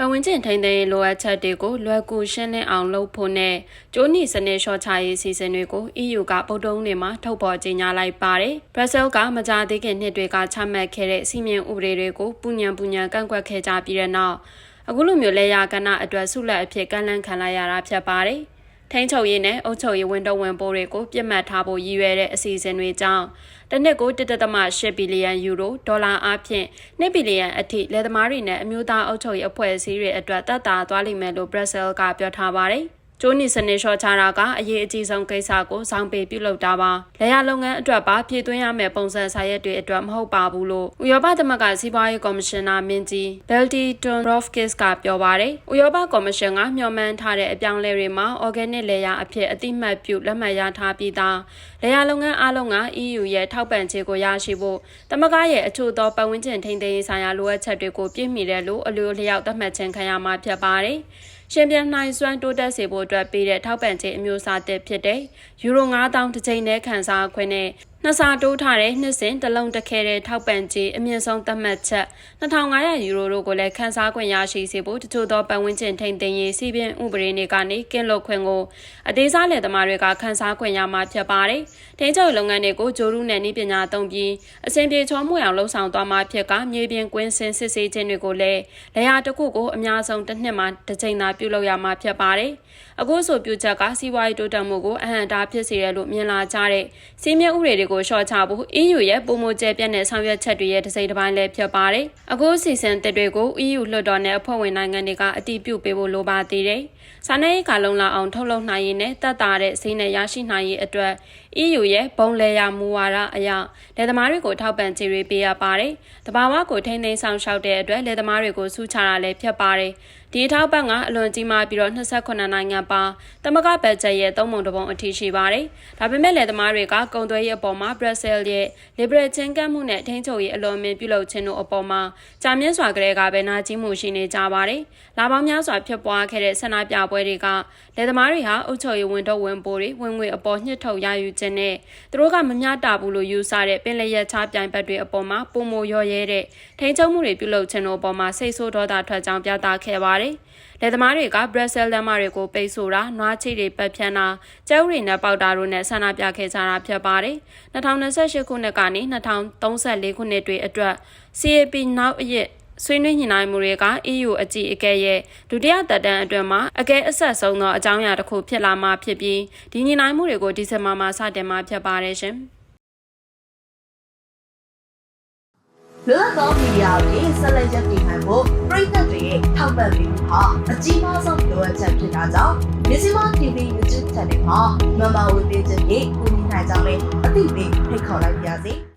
ပတ်ဝန်းကျင်ထိန်းသိမ်းရေးလိုအပ်ချက်တွေကိုလွယ်ကူရှင်းလင်းအောင်လုပ်ဖို့နဲ့ကျိုးနီစနစ်လျှော့ချရေးစီစဉ်တွေကို EU ကဗုဒ္ဓဟူးနေ့မှာထုတ်ဖော်ကြေညာလိုက်ပါတယ်။ဘရက်ဆဲလ်ကမကြာသေးခင်နှစ်တွေကချမှတ်ခဲ့တဲ့စီမံဥပဒေတွေကိုပူညံပူညံကန့်ကွက်ခဲ့ကြပြီးတဲ့နောက်အခုလိုမျိုးလဲရကဏအတွက်ဆုလက်အဖြစ်ကန့်လန့်ခံလိုက်ရတာဖြစ်ပါတယ်။ ထိန်းချုပ်ရေးနဲ့အုပ်ချုပ်ရေးဝန်တော့ဝန်ပိုးတွေကိုပြစ်မှတ်ထားဖို့ရည်ရွယ်တဲ့အစီအစဉ်တွေကြောင့်တစ်နှစ်ကို1.8ဘီလီယံယူရိုဒေါ်လာအပြင်2ဘီလီယံအထိလယ်သမားတွေနဲ့အမျိုးသားအုပ်ချုပ်ရေးအဖွဲ့အစည်းတွေအတွက်တတ်တာသွားလိမ့်မယ်လို့ဘရက်ဆဲလ်ကပြောထားပါတယ်။ ကျိုးနီစနစ်လျှော့ချတာကအရေးအကြီးဆုံးကိစ္စကိုစောင့်ပေးပြုလုပ်တာပါ။လေယာလုပ်ငန်းအတွက်ပါပြည်သွင်းရမယ့်ပုံစံစာရက်တွေအတွက်မဟုတ်ပါဘူးလို့ဥရောပသမဂ္ဂစီးပွားရေးကော်မရှင်နာမင်းကြီးဘယ်တီတွန်ဘရော့ဖ်ကစ်ကပြောပါတယ်။ဥရောပကော်မရှင်ကမျှော်မှန်းထားတဲ့အပြောင်းလဲတွေမှာ organic လေယာအဖြစ်အတိမတ်ပြုလက်မှတ်ရထားပြီးသားလေယာလုပ်ငန်းအလုံးက EU ရဲ့ထောက်ပံ့ခြင်းကိုရရှိဖို့သမဂ္ဂရဲ့အချို့သောပတ်ဝန်းကျင်ထိန်းသိမ်းရေးဆိုင်ရာလိုအပ်ချက်တွေကိုပြည့်မီတယ်လို့အလိုလျောက်သတ်မှတ်ခြင်းခံရမှာဖြစ်ပါတယ်။ ရှင်ပြန်နိုင်စွမ်းတိုးတက်စေဖို့အတွက်ပေးတဲ့ထောက်ပံ့ခြင်းအမျိုးအစားတစ်ဖြစ်တဲ့ယူရို9000တစ်ချိန်နဲ့ခန်းစားခွင့်နဲ့နှစ်စာတိုးထားတဲ့နှစ်စဉ်တလုံးတစ်ခဲတဲ့ထောက်ပံ့ကြေးအမြင့်ဆုံးသတ်မှတ်ချက်2500ယူရိုတို့ကိုလည်းခန်းစားခွင့်ရရှိစေဖို့တချို့သောပတ်ဝန်းကျင်ထိန်းသိမ်းရေးစီးပင်းဥပဒေတွေကနေကင်းလွတ်ခွင့်ကိုအသေးစားလယ်သမားတွေကခန်းစားခွင့်ရမှာဖြစ်ပါတယ်။ထိန်းချုပ်လုပ်ငန်းတွေကိုဂျိုရုနဲ့ဤပညာသုံးပြီးအစဉ်ပြေချောမွေအောင်လှုပ်ဆောင်သွားမှာဖြစ်ကမြေပြင်ကွင်းစင်စစ်ဆေးခြင်းတွေကိုလည်းလေယာတစ်ခုကိုအများဆုံးတစ်နှစ်မှတစ်ချိန်သာပြုလုပ်ရမှာဖြစ်ပါတယ်။အခုဆိုပြုချက်ကစီးပွားရေးတိုးတက်မှုကိုအဟန့်အတားဖြစ်စေရလို့မြင်လာကြတဲ့စီးမြဥပဒေတွေကိုလျှော့ချဖို့ EU ရဲ့ပုံမကျဲပြတ်တဲ့ဆောင်ရွက်ချက်တွေရဲ့တစ်စိတ်တစ်ပိုင်းလည်းဖြစ်ပါတယ်။အခုစီစဉ်တဲ့တွေကို EU လွှတ်တော်နဲ့အဖွဲ့ဝင်နိုင်ငံတွေကအတည်ပြုပေးဖို့လိုပါသေးတယ်။စာနယ်ကလုံလာအောင်ထုတ်လုပ်နိုင်ရေးနဲ့တက်တာတဲ့ဈေးနဲ့ရရှိနိုင်ရေးအတွက် EU ရဲ့ဘုံလဲရမူဝါဒအရလယ်သမားတွေကိုထောက်ပံ့ကြေးတွေပေးရပါတယ်။တဘာဝကိုထိန်းသိမ်းဆောင်ရှောက်တဲ့အတွက်လယ်သမားတွေကိုစုချတာလည်းဖြစ်ပါတယ်။ဒီထောက်ပံ့ကအလွန်ကြီးမားပြီးတော့28နိုင်ငံပါတမကဘတ်ဂျက်ရဲ့သုံးပုံတစ်ပုံအထိရှိပါတယ်။ဒါပေမဲ့လယ်သမားတွေကကုန်သွယ်ရေးအပေါ်မှာဘရက်ဆဲလ်ရဲ့ liberal ချင်းကပ်မှုနဲ့ထိန်းချုပ်ရေးအလွန်မင်းပြုလုပ်ခြင်းတို့အပေါ်မှာကြာမြင့်စွာကလေးကပဲနာကျင်မှုရှိနေကြပါတယ်။လာပေါင်းများစွာဖြစ်ပွားခဲ့တဲ့ဆန္ဒပြပွဲတွေကလယ်သမားတွေဟာအုပ်ချုပ်ရေးဝန်တော့ဝန်ပိုးတွေဝင်ငွေအပေါ်ညှစ်ထုတ်ရယူခြင်းနဲ့သူတို့ကမမျှတဘူးလို့ယူဆတဲ့ပင်လယ်ရချပြိုင်ဘက်တွေအပေါ်မှာပုံမရောရဲတဲ့ထိန်းချုပ်မှုတွေပြုလုပ်ခြင်းတို့အပေါ်မှာစိတ်ဆိုးဒေါသထွက်ကြောင်းပြသခဲ့ပါတယ်။လယ်သမားတွေကဘရက်ဆဲလ်လမ်းမတွေကိုပိတ်ဆို့တာ၊နွားချိတွေပတ်ဖြန်းတာ၊ကျဲဥတွေနဲ့ပေါက်တာတို့နဲ့ဆန္ဒပြခဲ့ကြတာဖြစ်ပါတယ်။2028ခုနှစ်ကနေ2034ခုနှစ်တွေအတွက် CAP နောက်အရက်ဆွေးနွေးညှိနှိုင်းမှုတွေက EU အကြီးအကဲရဲ့ဒုတိယသက်တမ်းအတွင်းမှာအကဲအဆက်ဆုံးသောအကြောင်းအရာတစ်ခုဖြစ်လာမှဖြစ်ပြီးဒီညှိနှိုင်းမှုတွေကိုဒီဇင်ဘာမှာစတင်မှာဖြစ်ပါတယ်ရှင်။ လွတ်လပ်သောမီဒီယာတွေဆက်လက်ရပ်တည်နိုင်ဖို့ပြည်သက်တွေရဲ့ထောက်ပံ့ပေးမှုဟာအကြီးမားဆုံးလိုအပ်ချက်ဖြစ်တာကြောင့်မြစီမ TV YouTube Channel မှာ member ဝင်ပေးခြင်းဖြင့်ကူညီနိုင်ကြောင်းလည်းအသိပေးဖိတ်ခေါ်လိုက်ပါရစေ။